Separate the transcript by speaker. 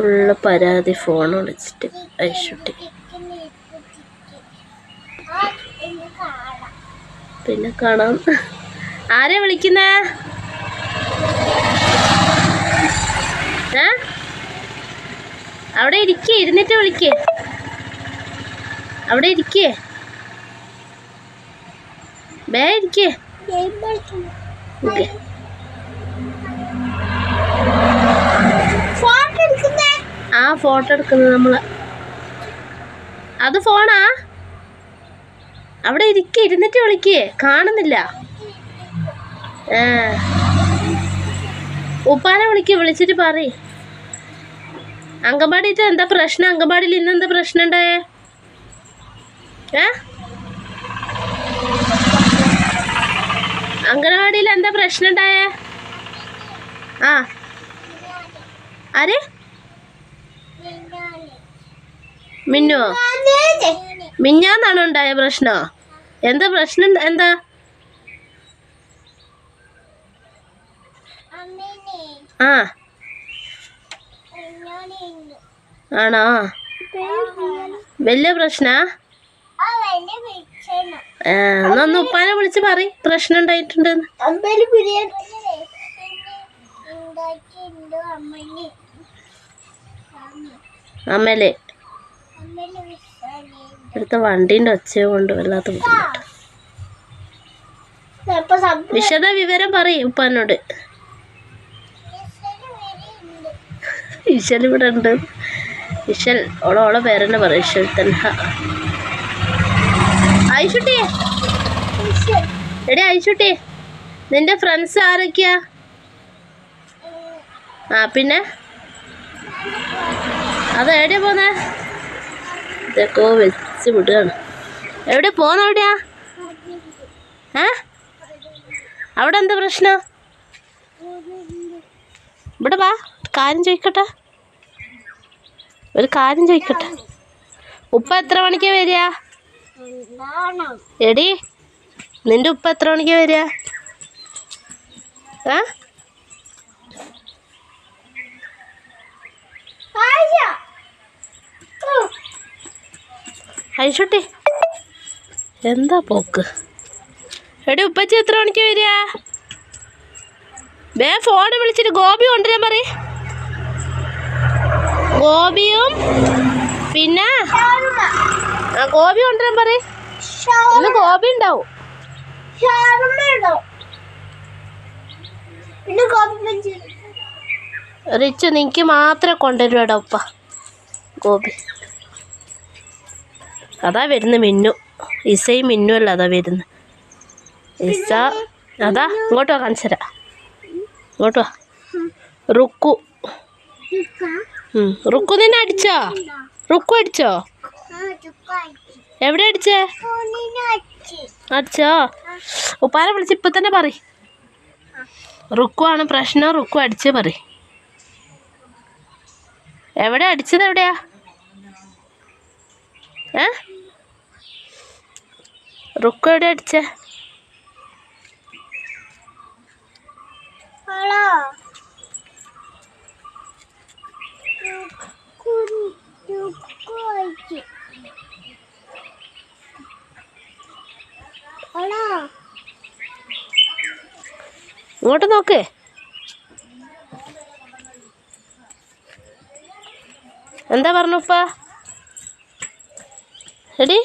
Speaker 1: Full പരാതി phone വിളിച്ചിട്ട് ഐഷുട്ടി. പിന്നെ കാണാം. ആരെ വിളിക്കുന്നേ? അവിടെ ഇരിക്കേ ഇരുന്നിട്ട് വിളിക്കേ. അവിടെ ഇരിക്കേ. ബേ ഇരിക്കേ. ഓക്കെ ആ ഫോട്ടോ എടുക്കുന്നത് നമ്മൾ അത് ഫോണാ അവിടെ ഇരിക്കേ ഇരുന്നിട്ട് വിളിക്കേ. കാണുന്നില്ല. ഉപ്പാനെ വിളിക്കേ വിളിച്ചിട്ട് പറയ്. അങ്കൻവാടിയിട്ട് എന്താ പ്രശ്നം? അങ്കൻവാടിയിൽ ഇന്ന് എന്താ പ്രശ്നം ഉണ്ടായേ? ഏ? എന്താ പ്രശ്നം ഉണ്ടായേ? ആ. ആര്? മിന്നോ. മിന്നാന്നാണോ ഉണ്ടായ പ്രശ്നോ? എന്താ പ്രശ്നം? എന്താ? ആ. ആണോ? വലിയ പ്രശ്ന? ഒന്ന് ഉപ്പാനെ വിളിച്ച് പറ പ്രശ്നം ഉണ്ടായിട്ടുണ്ടെന്ന്. അമ്മേലെ. ഇവിടുത്തെ വണ്ടീന്റെ ഒച്ച കൊണ്ട് വല്ലാത്ത ബുദ്ധിമുട്ട്. വിശദ വിവരം പറയും ഉപ്പാനോട്. ഇശൽ ഇവിടെ ഉണ്ട്. ഇശൽ ഓളെ ഓളെ പേരെന്നെ പറയും. ഇശൽ തൻഹ. ഐഷുട്ടിയെ എടി ഐശുട്ടി നിന്റെ ഫ്രണ്ട്സ് ആരൊക്കെയാ? ആ പിന്നെ? അത് എവിടെയാ പോന്നെ? ഇതൊക്കെ വെച്ച് വിടുകയാണ്. എവിടെ പോന്ന എവിടെയാ ഏ? അവിടെ എന്താ പ്രശ്നം? ഇവിടെ വാ കാര്യം ചോദിക്കട്ടെ? ഒരു കാര്യം ചോദിക്കട്ടെ? ഉപ്പ എത്ര മണിക്കാ വരിക? എടി നിന്റെ ഉപ്പ എത്ര മണിക്കാ വരിക? ഏ? ഐഷുട്ടി. എന്താ പോക്ക്? എടി ഉപ്പച്ചി എത്ര മണിക്ക് വരിക? വേ ഫോൺ വിളിച്ചിട്ട് ഗോപി കൊണ്ടുവരാൻ പറ ഗോപിയും പിന്നെ ആ ഗോപി കൊണ്ടുവരാൻ പറ ഇന്ന് ഗോപി ഉണ്ടാവും. റിച്ച് നിനക്ക് മാത്രമേ കൊണ്ടുവരുവാടാ ഉപ്പ. ഗോപി. അതാ വരുന്ന മിന്നു. ഇസയും മിന്നു അല്ല അതാ വരുന്നത് ഇസ അതാ ഇങ്ങോട്ട് വാ കാണിച്ചരാ ഇങ്ങോട്ട് വാ. റുക്കു. റുക്കു നിന്നെ അടിച്ചോ? റുക്കു അടിച്ചോ? എവിടെ അടിച്ചേ? അടിച്ചോ? ഉപ്പാനെ വിളിച്ച് ഇപ്പൊ തന്നെ പറ റുക്കു ആണ് പ്രശ്നം റുക്കു അടിച്ച് പറ എവിടെ അടിച്ചത് എവിടെയാ? ഏ? അടിച്ച?
Speaker 2: എവിടെ
Speaker 1: ഇങ്ങോട്ട് നോക്ക്. എന്താ പറഞ്ഞു ഉപ്പ എടി